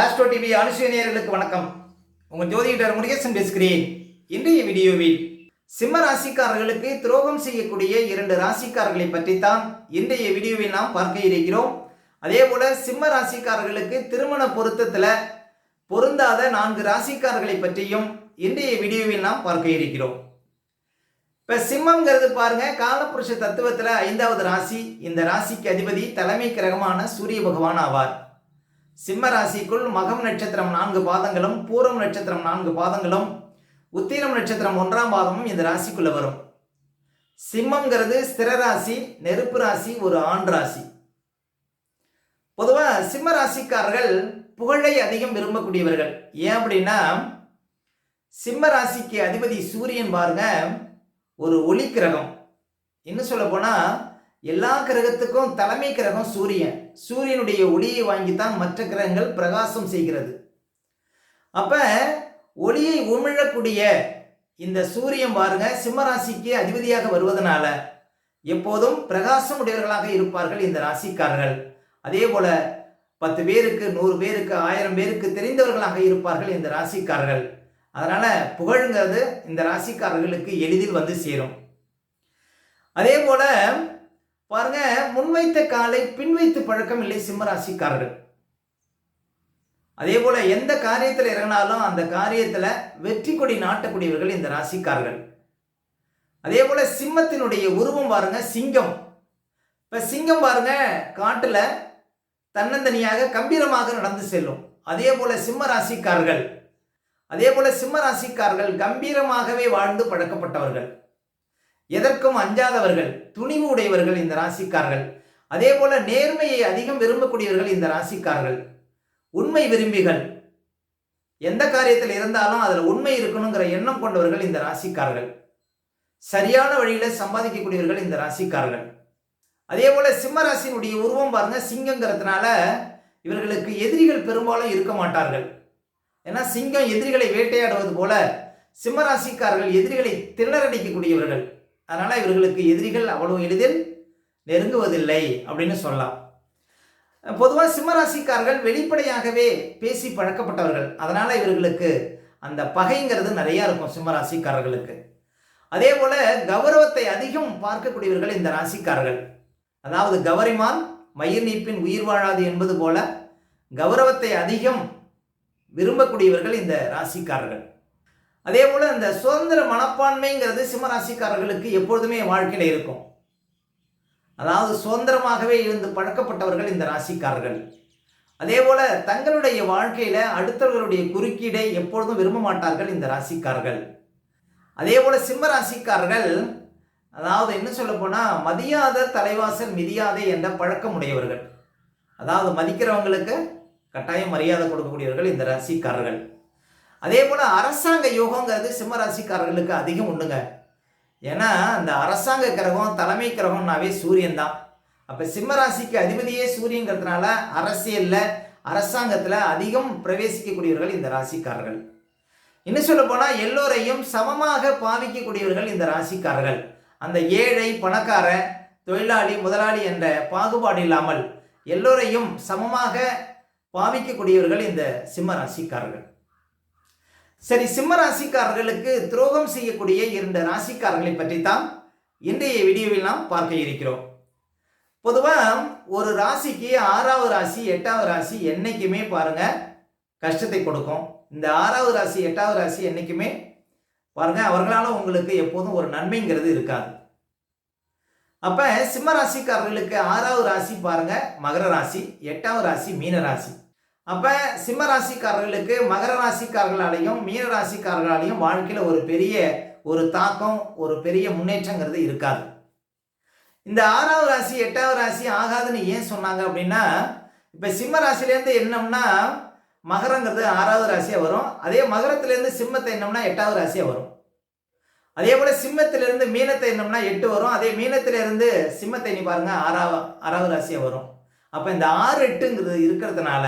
Astro TV அனுசூனியர்களுக்கு வணக்கம். உங்கள் ஜோதிடர் முருகேசன் பேசுகிறேன். இன்றைய வீடியோவில் சிம்ம ராசிக்காரர்களுக்கு துரோகம் செய்யக்கூடிய இரண்டு ராசிக்காரர்களை பற்றித்தான் இன்றைய வீடியோவில் நாம் பார்க்க இருக்கிறோம். அதே போல சிம்ம ராசிக்காரர்களுக்கு திருமண பொருத்தத்தில் பொருந்தாத நான்கு ராசிக்காரர்களை பற்றியும் இன்றைய வீடியோவில் நாம் பார்க்க இருக்கிறோம். இப்போ சிம்மங்கிறது பாருங்க காலப்புருஷ தத்துவத்தில் ஐந்தாவது ராசி. இந்த ராசிக்கு அதிபதி தலைமை கிரகமான சூரிய பகவான் ஆவார். சிம்ம ராசிக்குள் மகம் நட்சத்திரம் நான்கு பாதங்களும் பூரம் நட்சத்திரம் நான்கு பாதங்களும் உத்திரம் நட்சத்திரம் ஒன்றாம் பாதமும் இந்த ராசிக்குள்ள வரும். சிம்மங்கிறது ஸ்திர ராசி நெருப்பு ராசி ஒரு ஆண் ராசி. பொதுவாக சிம்ம ராசிக்காரர்கள் புகழை அதிகம் விரும்பக்கூடியவர்கள். ஏன் அப்படின்னா சிம்ம ராசிக்கு அதிபதி சூரியன் பாருங்க ஒரு ஒளி கிரகம் இன்னும் சொல்ல போனால் எல்லா கிரகத்துக்கும் தலைமை கிரகம் சூரியன். சூரியனுடைய ஒளியை வாங்கித்தான் மற்ற கிரகங்கள் பிரகாசம் செய்கிறது. அப்ப ஒளியை உமிழக்கூடிய இந்த சூரியன் பாருங்க சிம்மராசிக்கு அதிபதியாக வருவதனால எப்போதும் பிரகாசம் உடையவர்களாக இருப்பார்கள் இந்த ராசிக்காரர்கள். அதே போல பத்து பேருக்கு நூறு பேருக்கு ஆயிரம் பேருக்கு தெரிந்தவர்களாக இருப்பார்கள் இந்த ராசிக்காரர்கள். அதனால புகழ்ங்கிறது இந்த ராசிக்காரர்களுக்கு எளிதில் வந்து சேரும். அதே போல பாருங்க முன்வைத்த காலை பின்வைத்து பழக்கம் இல்லை சிம்மராசிக்காரர்கள். அதே போல எந்த காரியத்தில் இறங்கினாலும் அந்த காரியத்தில் வெற்றி கொடி நாட்டக்கூடியவர்கள் இந்த ராசிக்காரர்கள். அதே போல சிம்மத்தினுடைய உருவம் பாருங்க சிங்கம். இப்ப சிங்கம் பாருங்க காட்டுல தன்னந்தனியாக கம்பீரமாக நடந்து செல்லும். அதே போல சிம்ம ராசிக்காரர்கள் அதே போல சிம்ம ராசிக்காரர்கள் கம்பீரமாகவே வாழ்ந்து பழக்கப்பட்டவர்கள். எதற்கும் அஞ்சாதவர்கள் துணிவு உடையவர்கள் இந்த ராசிக்காரர்கள். அதே போல நேர்மையை அதிகம் விரும்பக்கூடியவர்கள் இந்த ராசிக்காரர்கள். உண்மை விரும்பிகள். எந்த காரியத்தில் இருந்தாலும் அதில் உண்மை இருக்கணுங்கிற எண்ணம் கொண்டவர்கள் இந்த ராசிக்காரர்கள். சரியான வழியில் சம்பாதிக்கக்கூடியவர்கள் இந்த ராசிக்காரர்கள். அதே போல சிம்மராசினுடைய உருவம் பாருங்க சிங்கங்கிறதுனால இவர்களுக்கு எதிரிகள் பெரும்பாலும் இருக்க மாட்டார்கள். ஏன்னா சிங்கம் எதிரிகளை வேட்டையாடுவது போல சிம்ம ராசிக்காரர்கள் எதிரிகளை திணறடிக்கக்கூடியவர்கள். அதனால் இவர்களுக்கு எதிரிகள் அவ்வளவு எளிதில் நெருங்குவதில்லை அப்படின்னு சொல்லலாம். பொதுவாக சிம்மராசிக்காரர்கள் வெளிப்படையாகவே பேசி பழக்கப்பட்டவர்கள். அதனால் இவர்களுக்கு அந்த பகைங்கிறது நிறையா இருக்கும் சிம்மராசிக்காரர்களுக்கு. அதே போல் கௌரவத்தை அதிகம் பார்க்கக்கூடியவர்கள் இந்த ராசிக்காரர்கள். அதாவது கௌரிமான் மயிர் நீப்பின் உயிர் வாழாது என்பது போல கௌரவத்தை அதிகம் விரும்பக்கூடியவர்கள் இந்த ராசிக்காரர்கள். அதே போல் இந்த சுதந்திர மனப்பான்மைங்கிறது சிம்மராசிக்காரர்களுக்கு எப்பொழுதுமே வாழ்க்கையில் இருக்கும். அதாவது சுதந்திரமாகவே இருந்து பழக்கப்பட்டவர்கள் இந்த ராசிக்காரர்கள். அதே போல் தங்களுடைய வாழ்க்கையில் அடுத்தவர்களுடைய குறுக்கீடை எப்பொழுதும் விரும்ப மாட்டார்கள் இந்த ராசிக்காரர்கள். அதே போல் சிம்ம ராசிக்காரர்கள் அதாவது என்ன சொல்ல போனால் மதியாத தலைவாசல் மிதியாதே என்ற பழக்கம் உடையவர்கள் அதாவது மதிக்கிறவங்களுக்கு கட்டாயம் மரியாதை கொடுக்கக்கூடியவர்கள் இந்த ராசிக்காரர்கள். அதே போல் அரசாங்க யோகங்கிறது சிம்மராசிக்காரர்களுக்கு அதிகம் உண்டுங்க. ஏன்னா அந்த அரசாங்க கிரகம் தலைமை கிரகம்னாவே சூரியன் தான். அப்போ சிம்மராசிக்கு அதிபதியே சூரியங்கிறதுனால அரசியலில் அரசாங்கத்தில் அதிகம் பிரவேசிக்கக்கூடியவர்கள் இந்த ராசிக்காரர்கள். இன்னும் சொல்ல போனால் எல்லோரையும் சமமாக பாவிக்கக்கூடியவர்கள் இந்த ராசிக்காரர்கள். அந்த ஏழை பணக்கார தொழிலாளி முதலாளி என்ற பாகுபாடு இல்லாமல் எல்லோரையும் சமமாக பாவிக்கக்கூடியவர்கள் இந்த சிம்ம ராசிக்காரர்கள் சரி சிம்ம ராசிக்காரர்களுக்கு துரோகம் செய்யக்கூடிய இரண்டு ராசிக்காரர்களை பற்றி தான் இன்றைய வீடியோவில் நாம் பார்க்க இருக்கிறோம். பொதுவாக ஒரு ராசிக்கு ஆறாவது ராசி எட்டாவது ராசி என்றைக்குமே பாருங்கள் கஷ்டத்தை கொடுக்கும். இந்த ஆறாவது ராசி எட்டாவது ராசி என்றைக்குமே பாருங்கள் அவர்களால் உங்களுக்கு எப்போதும் ஒரு நன்மைங்கிறது இருக்காது. அப்போ சிம்ம ராசிக்காரர்களுக்கு ஆறாவது ராசி பாருங்கள் மகர ராசி எட்டாவது ராசி மீன ராசி. அப்ப சிம்ம ராசிக்காரர்களுக்கு மகர ராசிக்காரர்களாலையும் மீன ராசிக்காரர்களாலையும் வாழ்க்கையில ஒரு பெரிய ஒரு தாக்கம் ஒரு பெரிய முன்னேற்றங்கிறது இருக்காது. இந்த ஆறாவது ராசி எட்டாவது ராசி ஆகாதுன்னு ஏன் சொன்னாங்க அப்படின்னா இப்ப சிம்ம ராசிலேருந்து என்னம்னா மகரங்கிறது ஆறாவது ராசியா வரும். அதே மகரத்திலேருந்து சிம்மத்தை என்னம்னா எட்டாவது ராசியா வரும். அதே போல சிம்மத்திலிருந்து மீனத்தை என்னம்னா எட்டு வரும். அதே மீனத்திலிருந்து சிம்மத்தை நீ பாருங்க ஆறாவது ஆறாவது ராசியா வரும். அப்ப இந்த ஆறு எட்டுங்கிறது இருக்கிறதுனால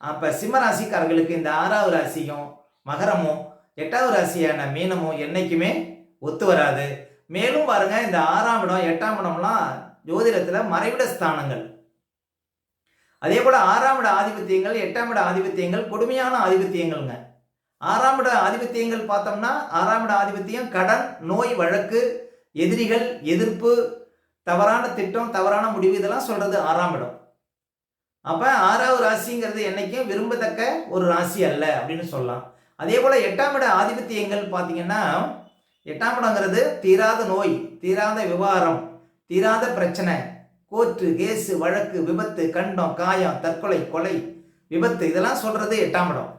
அப்போ சிம்ம ராசிக்காரர்களுக்கு இந்த ஆறாவது ராசியும் மகரமும் எட்டாவது ராசியான மீனமும் என்றைக்குமே ஒத்து வராது. மேலும் பாருங்க இந்த ஆறாம் இடம் எட்டாம் இடம்லாம் ஜோதிடத்தில் மறைவிட ஸ்தானங்கள். அதே போல் ஆறாம் இட ஆதிபத்தியங்கள் எட்டாம் இட ஆதிபத்தியங்கள் கொடுமையான ஆதிபத்தியங்கள்ங்க. ஆறாம் இட ஆதிபத்தியங்கள் பார்த்தோம்னா ஆறாம் இட ஆதிபத்தியம் கடன் நோய் வழக்கு எதிரிகள் எதிர்ப்பு தவறான திட்டம் தவறான முடிவு இதெல்லாம் சொல்கிறது ஆறாம் இடம். அப்போ ஆறாவது ராசிங்கிறது என்னைக்கும் விரும்பத்தக்க ஒரு ராசி அல்ல அப்படின்னு சொல்லலாம். அதே போல் எட்டாம் இட ஆதிபத்தியங்கள் பார்த்தீங்கன்னா எட்டாம் இடங்கிறது தீராத நோய் தீராத விவகாரம் தீராத பிரச்சனை கோர்ட்டு கேஸு வழக்கு விபத்து கண்டம் காயம் தற்கொலை கொலை விபத்து இதெல்லாம் சொல்கிறது எட்டாம் இடம்.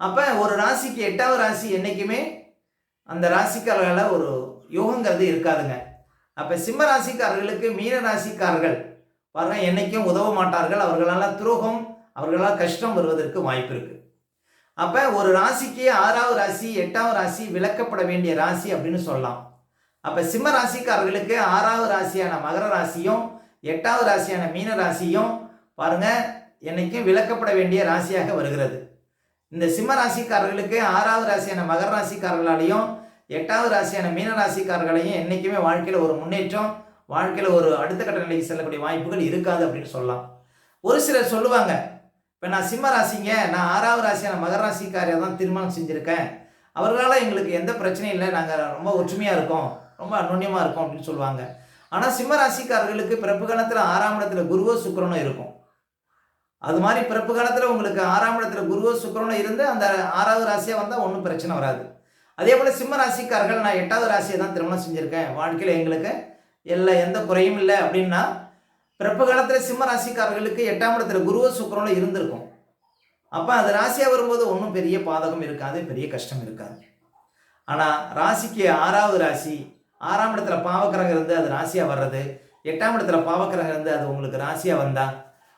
அப்போ ஒரு ராசிக்கு எட்டாவது ராசி என்றைக்குமே அந்த ராசிக்காரர்களால் ஒரு யோகங்கிறது இருக்காதுங்க. அப்போ சிம்ம ராசிக்காரர்களுக்கு மீன ராசிக்காரர்கள் பாருங்க என்னைக்கும் உதவ மாட்டார்கள். அவர்களால் துரோகம் அவர்களால் கஷ்டம் வருவதற்கு வாய்ப்பு இருக்கு. அப்போ ஒரு ராசிக்கு ஆறாவது ராசி எட்டாவது ராசி விளக்கப்பட வேண்டிய ராசி அப்படின்னு சொல்லலாம். அப்போ சிம்ம ராசிக்காரர்களுக்கு ஆறாவது ராசியான மகர ராசியும் எட்டாவது ராசியான மீன ராசியும் பாருங்க என்னைக்கும் விளக்கப்பட வேண்டிய ராசியாக வருகிறது. இந்த சிம்ம ராசிக்காரர்களுக்கு ஆறாவது ராசியான மகர ராசிக்காரர்களாலையும் எட்டாவது ராசியான மீன ராசிக்காரர்களையும் என்றைக்குமே வாழ்க்கையில் ஒரு முன்னேற்றம் வாழ்க்கையில் ஒரு அடுத்த கட்ட நிலைக்கு செல்லக்கூடிய வாய்ப்புகள் இருக்காது அப்படின்னு சொல்லலாம். ஒரு சிலர் சொல்லுவாங்க இப்போ நான் சிம்ம ராசிங்க நான் ஆறாவது ராசியான மகர ராசிக்காரியாக தான் திருமணம் செஞ்சுருக்கேன். அவர்களால் எங்களுக்கு எந்த பிரச்சனையும் இல்லை நாங்கள் ரொம்ப ஒற்றுமையாக இருக்கோம் ரொம்ப அநுண்ணியமாக இருக்கோம் அப்படின்னு சொல்லுவாங்க. ஆனால் சிம்ம ராசிக்காரர்களுக்கு பிறப்பு காலத்தில் ஆறாம் இடத்துல குருவோ சுக்கரனும் இருக்கும். அது மாதிரி பிறப்பு காலத்தில் உங்களுக்கு ஆறாம் இடத்துல குருவோ சுக்கரனும் இருந்து அந்த ஆறாவது ராசியாக வந்தால் ஒன்றும் பிரச்சனை வராது. அதே போல் சிம்ம ராசிக்காரர்கள் நான் எட்டாவது ராசியை தான் திருமணம் செஞ்சுருக்கேன். வாழ்க்கையில் எங்களுக்கு இல்லை எந்த குறையும் இல்லை அப்படின்னா பிறப்பு காலத்தில் சிம்ம ராசிக்காரர்களுக்கு எட்டாம் இடத்துல குருவ சுக்கரனும் இருந்திருக்கும். அப்போ அது ராசியாக வரும்போது ஒன்றும் பெரிய பாதகம் இருக்காது பெரிய கஷ்டம் இருக்காது. ஆனால் ராசிக்கு ஆறாவது ராசி ஆறாம் இடத்துல பாவக்கிரகம் இருந்து அது ராசியாக வர்றது எட்டாம் இடத்துல பாவக்கிரகம் இருந்து அது உங்களுக்கு ராசியாக வந்தால்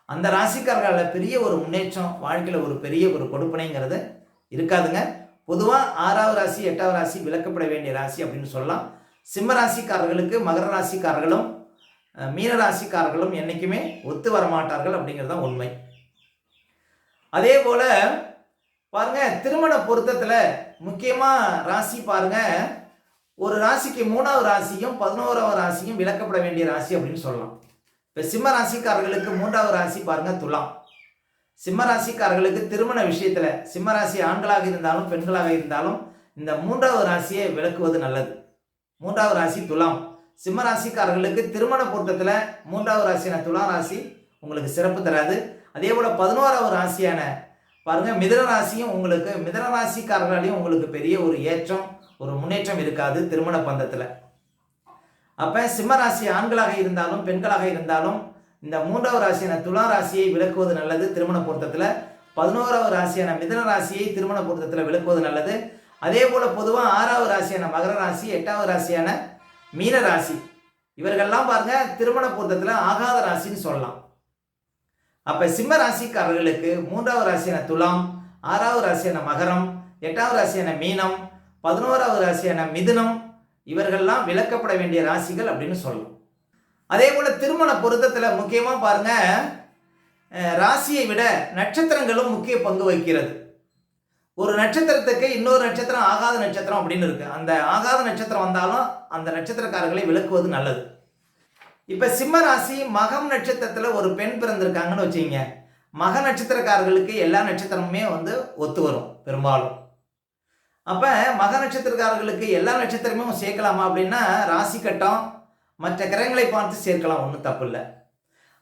அந்த ராசிக்காரர்களால் பெரிய ஒரு முன்னேற்றம் வாழ்க்கையில் ஒரு பெரிய ஒரு கொடுப்பனைங்கிறது இருக்காதுங்க. பொதுவாக ஆறாவது ராசி எட்டாவது ராசி விளக்கப்பட வேண்டிய ராசி அப்படின்னு சொல்லலாம். சிம்ம ராசிக்காரர்களுக்கு மகர ராசிக்காரர்களும் மீன ராசிக்காரர்களும் என்றைக்குமே ஒத்து வர மாட்டார்கள் அப்படிங்கிறது தான் உண்மை. அதே போல் பாருங்க திருமண பொருத்தத்தில் முக்கியமாக ராசி பாருங்க ஒரு ராசிக்கு மூணாவது ராசியும் பதினோராவது ராசியும் விளக்கப்பட வேண்டிய ராசி அப்படின்னு சொல்லலாம். இப்போ சிம்ம ராசிக்காரர்களுக்கு மூன்றாவது ராசி பாருங்க துலாம். சிம்ம ராசிக்காரர்களுக்கு திருமண விஷயத்தில் சிம்ம ராசி ஆண்களாக இருந்தாலும் பெண்களாக இருந்தாலும் இந்த மூன்றாவது ராசியை விளக்குவது நல்லது. மூன்றாவது ராசி துலாம். சிம்ம ராசிக்காரர்களுக்கு திருமண பொருத்தத்தில் மூன்றாவது ராசியான துலாம் ராசி உங்களுக்கு சிறப்பு தராது. அதே போல் பதினோராவது ராசியான பாருங்க மிதன ராசியும் உங்களுக்கு மிதன ராசிக்காரர்களாலையும் உங்களுக்கு பெரிய ஒரு ஏற்றம் ஒரு முன்னேற்றம் இருக்காது திருமண பந்தத்தில். அப்போ சிம்ம ராசி ஆண்களாக இருந்தாலும் பெண்களாக இருந்தாலும் இந்த மூன்றாவது ராசியான துலா ராசியை விளக்குவது நல்லது திருமண பொருத்தத்தில். பதினோராவது ராசியான மிதன ராசியை திருமண பொருத்தத்தில் விளக்குவது நல்லது. அதே போல் பொதுவாக ஆறாவது ராசியான மகர ராசி எட்டாவது ராசியான மீன ராசி. இவர்கள்லாம் பாருங்க திருமண பொருத்தத்தில் ஆகாத ராசின்னு சொல்லலாம். அப்போ சிம்ம ராசிக்காரர்களுக்கு மூன்றாவது ராசியான துலாம் ஆறாவது ராசியான மகரம் எட்டாவது ராசியான மீனம் பதினோராவது ராசியான மிதுனம் இவர்கள்லாம் விளக்கப்பட வேண்டிய ராசிகள் அப்படின்னு சொல்லலாம். அதே போல் திருமண பொருத்தத்தில் முக்கியமாக பாருங்க ராசியை விட நட்சத்திரங்களும் முக்கிய பங்கு வகிக்கிறது. ஒரு நட்சத்திரத்துக்கு இன்னொரு நட்சத்திரம் ஆகாத நட்சத்திரம் அப்படின்னு இருக்கு. அந்த ஆகாத நட்சத்திரம் வந்தாலும் அந்த நட்சத்திரக்காரர்களை விளக்குவது நல்லது. இப்போ சிம்ம ராசி மகம் நட்சத்திரத்தில் ஒரு பெண் பிறந்திருக்காங்கன்னு வச்சுக்கங்க. மக நட்சத்திரக்காரர்களுக்கு எல்லா நட்சத்திரமுமே வந்து ஒத்து வரும் பெரும்பாலும். அப்போ மக நட்சத்திரக்காரர்களுக்கு எல்லா நட்சத்திரமும் சேர்க்கலாமா அப்படின்னா ராசி கட்டம் மற்ற கிரகங்களை பார்த்து சேர்க்கலாம் ஒன்றும் தப்பு இல்லை.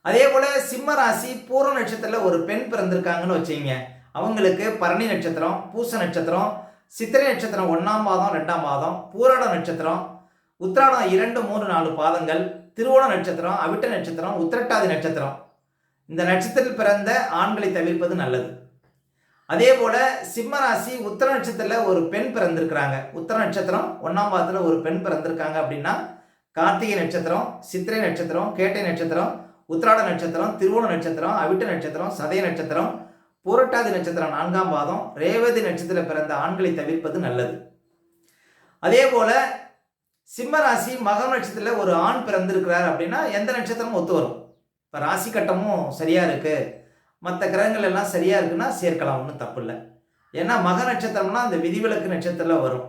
அதே போல் சிம்ம ராசி பூர்வ நட்சத்திரத்தில் ஒரு பெண் பிறந்திருக்காங்கன்னு வச்சுங்க அவங்களுக்கு பரணி நட்சத்திரம் பூச நட்சத்திரம் சித்திரை நட்சத்திரம் ஒன்றாம் பாதம் ரெண்டாம் பாதம் பூராட நட்சத்திரம் உத்திராடம் இரண்டு மூணு நாலு பாதங்கள் திருவோண நட்சத்திரம் அவிட்ட நட்சத்திரம் உத்திரட்டாதி நட்சத்திரம். இந்த நட்சத்திரத்தில் பிறந்த ஆண்களை தவிர்ப்பது நல்லது. அதே போல் சிம்ம ராசி உத்தர நட்சத்திரத்தில் ஒரு பெண் பிறந்திருக்கிறாங்க. உத்தர நட்சத்திரம் ஒன்றாம் பாதத்தில் ஒரு பெண் பிறந்திருக்காங்க அப்படின்னா கார்த்திகை நட்சத்திரம் சித்திரை நட்சத்திரம் கேட்டை நட்சத்திரம் உத்திராட நட்சத்திரம் திருவோண நட்சத்திரம் அவிட்ட நட்சத்திரம் சதய நட்சத்திரம் புரட்டாதி நட்சத்திரம் நான்காம் பாதம் ரேவதி நட்சத்திரத்தில் பிறந்த ஆண்களை தவிர்ப்பது நல்லது. அதே போல சிம்ம ராசி மகம் நட்சத்திரத்தில் ஒரு ஆண் பிறந்திருக்கிறார் அப்படின்னா எந்த நட்சத்திரமும் ஒத்து வரும். இப்போ ராசி கட்டமும் சரியாக இருக்குது மற்ற கிரகங்கள் எல்லாம் சரியாக இருக்குன்னா சேர்க்கலாம் ஒன்றும் தப்பு இல்லை. ஏன்னா மக நட்சத்திரம்னா அந்த விதிவிலக்கு நட்சத்திரத்தில் வரும்.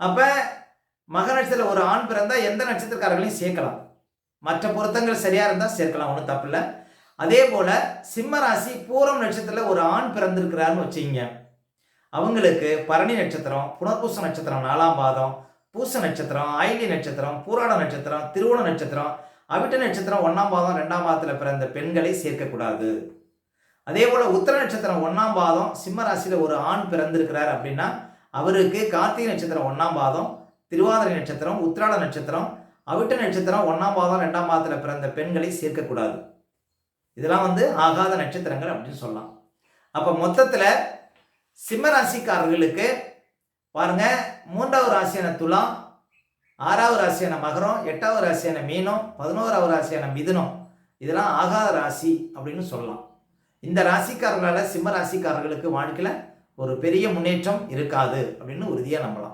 அப்போ மக நட்சத்திரத்தில் ஒரு ஆண் பிறந்தால் எந்த நட்சத்திரக்காரர்களையும் சேர்க்கலாம். மற்ற பொருத்தங்கள் சரியாக இருந்தால் சேர்க்கலாம் ஒன்றும் தப்பு இல்லை. அதே போல சிம்ம ராசி பூரம் நட்சத்திரத்தில் ஒரு ஆண் பிறந்திருக்கிறாருன்னு வச்சுங்க அவங்களுக்கு பரணி நட்சத்திரம் புனர்பூச நட்சத்திரம் நாலாம் பாதம் பூச நட்சத்திரம் ஆயிலி நட்சத்திரம் பூராட நட்சத்திரம் திருவோண நட்சத்திரம் அவிட்ட நட்சத்திரம் ஒன்றாம் பாதம் ரெண்டாம் பாதத்தில் பிறந்த பெண்களை சேர்க்கக்கூடாது. அதே போல் உத்தர நட்சத்திரம் ஒன்றாம் பாதம் சிம்ம ராசியில் ஒரு ஆண் பிறந்திருக்கிறார் அப்படின்னா அவருக்கு கார்த்திகை நட்சத்திரம் ஒன்றாம் பாதம் திருவாதிரை நட்சத்திரம் உத்திராட நட்சத்திரம் அவிட்ட நட்சத்திரம் ஒன்றாம் பாதம் ரெண்டாம் பாதத்தில் பிறந்த பெண்களை சேர்க்கக்கூடாது. இதெல்லாம் வந்து ஆகாத நட்சத்திரங்கள் அப்படின்னு சொல்லலாம். அப்போ மொத்தத்தில் சிம்ம ராசிக்காரர்களுக்கு பாருங்க மூன்றாவது ராசியான துலாம் ஆறாவது ராசியான மகரம் எட்டாவது ராசியான மீனம் பதினோராவது ராசியான மிதுனம். இதெல்லாம் ஆகாத ராசி அப்படின்னு சொல்லலாம். இந்த ராசிக்காரர்களால் சிம்ம ராசிக்காரர்களுக்கு வாழ்க்கையில் ஒரு பெரிய முன்னேற்றம் இருக்காது அப்படின்னு உறுதியாக நம்பலாம்.